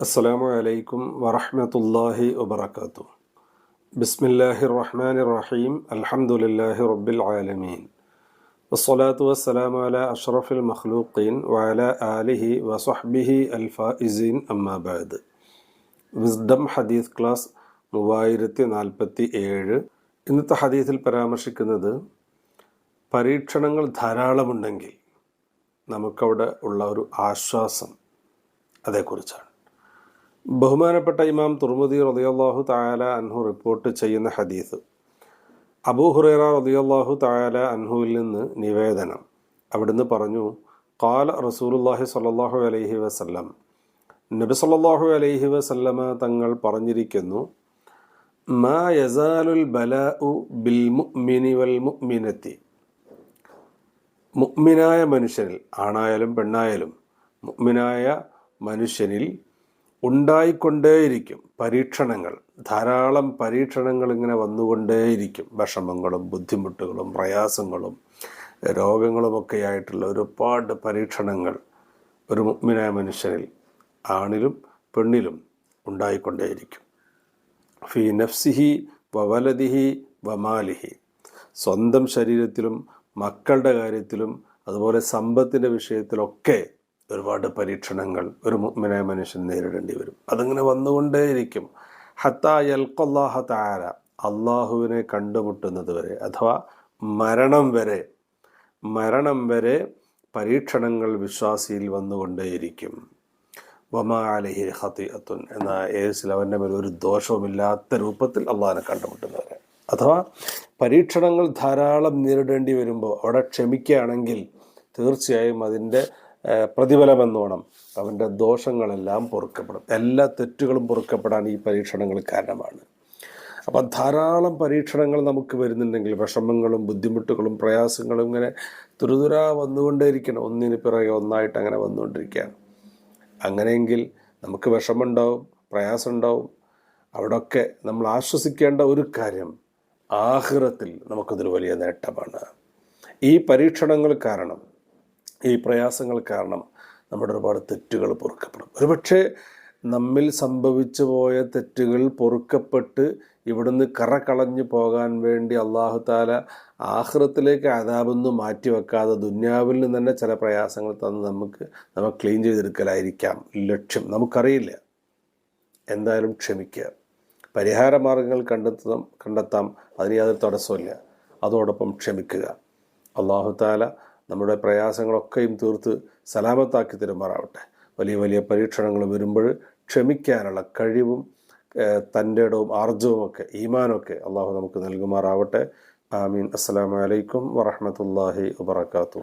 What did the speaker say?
അസ്സലാമു അലൈക്കും വറഹ്മത്തുള്ളാഹി വബറകാതുഹു ബിസ്മില്ലാഹിർ റഹ്മാനിർ റഹീം അൽഹംദുലില്ലാഹി റബ്ബിൽ ആലമീൻ വസ്സലാത്തു വസ്സലാമു അല അഷ്റഫിൽ മഖ്ലൂഖീൻ വഅലാ ആലിഹി വസഹ്ബിഹി അൽ ഫായിസീൻ അമ്മാ ബഅദ് വിസ്ഡം ഹദീസ് ക്ലാസ് മൂവായിരത്തി നാൽപ്പത്തി ഏഴ് ഇന്നത്തെ ഹദീസിൽ പരാമർശിക്കുന്നത് പരീക്ഷണങ്ങൾ ധാരാളമുണ്ടെങ്കിൽ നമുക്കവിടെ ഉള്ള ഒരു ആശ്വാസം അതേക്കുറിച്ചാണ്. ബഹുമാനപ്പെട്ട ഇമാം തുർമുദി റതിയല്ലാഹു തായാല അൻഹു റിപ്പോർട്ട് ചെയ്യുന്ന ഹദീസ് അബൂ ഹുറേറ റതിയല്ലാഹു തായാല അൻഹുവിൽ നിന്ന് നിവേദനം. അവിടുന്ന് പറഞ്ഞു കാല റസൂലുല്ലാഹി സ്വല്ലല്ലാഹു അലൈഹി വസല്ലം. നബി സല്ലാഹു അലൈഹി വസല്ലമ തങ്ങൾ പറഞ്ഞിരിക്കുന്നു മാ യസാലുൽ ബലാഉ ബിൽ മുഅ്മിനി വൽ മുഅ്മിനായ മനുഷ്യനിൽ ആണായാലും പെണ്ണായാലും മുഗ്മിനായ മനുഷ്യനിൽ ഉണ്ടായിക്കൊണ്ടേയിരിക്കും പരീക്ഷണങ്ങൾ. ധാരാളം പരീക്ഷണങ്ങൾ ഇങ്ങനെ വന്നുകൊണ്ടേയിരിക്കും. വിഷമങ്ങളും ബുദ്ധിമുട്ടുകളും പ്രയാസങ്ങളും രോഗങ്ങളുമൊക്കെ ആയിട്ടുള്ള ഒരുപാട് പരീക്ഷണങ്ങൾ ഒരു മുഗ്മിനായ മനുഷ്യനിൽ ആണിലും പെണ്ണിലും ഉണ്ടായിക്കൊണ്ടേയിരിക്കും. ഫി നഫ്സിഹി വവലദിഹി വമാലിഹി സ്വന്തം ശരീരത്തിലും മക്കളുടെ കാര്യത്തിലും അതുപോലെ സമ്പത്തിന്റെ വിഷയത്തിലൊക്കെ ഒരുപാട് പരീക്ഷണങ്ങൾ ഒരു മുഗ്മിനായ മനുഷ്യൻ നേരിടേണ്ടി വരും. അതങ്ങനെ വന്നുകൊണ്ടേയിരിക്കും. ഹത്താ യൽക്കൊല്ലാഹ താര അള്ളാഹുവിനെ കണ്ടുമുട്ടുന്നത് വരെ അഥവാ മരണം വരെ മരണം വരെ പരീക്ഷണങ്ങൾ വിശ്വാസിയിൽ വന്നുകൊണ്ടേയിരിക്കും. വമാ അലഹി ഹത്തി അത്തുൻ എന്ന ഏസിൽ അവന്റെ മേൽ ഒരു ദോഷവുമില്ലാത്ത രൂപത്തിൽ അള്ളാഹിനെ കണ്ടുമുട്ടുന്നവരെ. അഥവാ പരീക്ഷണങ്ങൾ ധാരാളം നേരിടേണ്ടി വരുമ്പോൾ അവിടെ ക്ഷമിക്കുകയാണെങ്കിൽ തീർച്ചയായും അതിന്റെ പ്രതിഫലം എന്നോണം അവന്റെ ദോഷങ്ങളെല്ലാം പൊറുക്കപ്പെടും. എല്ലാ തെറ്റുകളും പൊറുക്കപ്പെടാൻ ഈ പരീക്ഷണങ്ങൾ കാരണമാണ്. അപ്പം ധാരാളം പരീക്ഷണങ്ങൾ നമുക്ക് വരുന്നുണ്ടെങ്കിൽ വിഷമങ്ങളും ബുദ്ധിമുട്ടുകളും പ്രയാസങ്ങളും ഇങ്ങനെ തുരുതുരാ വന്നുകൊണ്ടേയിരിക്കണം. ഒന്നിന് പിറകെ ഒന്നായിട്ട് അങ്ങനെ വന്നുകൊണ്ടിരിക്കുകയാണ്. അങ്ങനെയെങ്കിൽ നമുക്ക് വിഷമമുണ്ടാവും പ്രയാസമുണ്ടാവും. അവിടൊക്കെ നമ്മൾ ആശ്വസിക്കേണ്ട ഒരു കാര്യം ആഹ്റത്തിൽ നമുക്കതൊരു വലിയ നേട്ടമാണ്. ഈ പരീക്ഷണങ്ങൾ കാരണം ഈ പ്രയാസങ്ങൾ കാരണം നമ്മുടെ ഒരുപാട് തെറ്റുകൾ പൊറുക്കപ്പെടും. ഒരുപക്ഷെ നമ്മിൽ സംഭവിച്ചു പോയ തെറ്റുകൾ പൊറുക്കപ്പെട്ട് ഇവിടുന്ന് കറ കളഞ്ഞു പോകാൻ വേണ്ടി അള്ളാഹു താല ആഹ്റത്തിലേക്ക് അതാപൊന്നും മാറ്റിവെക്കാതെ ദുന്യാവിൽ നിന്ന് തന്നെ ചില പ്രയാസങ്ങൾ തന്ന് നമുക്ക് നമ്മൾ ക്ലീൻ ചെയ്തെടുക്കലായിരിക്കാം. ലക്ഷ്യം നമുക്കറിയില്ല. എന്തായാലും ക്ഷമിക്കുക. പരിഹാര മാർഗങ്ങൾ കണ്ടെത്താം കണ്ടെത്താം. അതിന് യാതൊരു തടസ്സമില്ല അതോടൊപ്പം ക്ഷമിക്കുക. അള്ളാഹു താല നമ്മുടെ പ്രയാസങ്ങളൊക്കെയും തീർത്ത് സലാമത്താക്കി തരുമാറാവട്ടെ. വലിയ വലിയ പരീക്ഷണങ്ങൾ വരുമ്പോൾ ക്ഷമിക്കാനുള്ള കഴിവും തന്റെ ഇടവും ആർജവുമൊക്കെ ഈമാനൊക്കെ അള്ളാഹു നമുക്ക് നൽകുമാറാവട്ടെ. ആമീൻ. അസ്സലാമലൈക്കും വറഹമത്തല്ലാഹി വാത്തു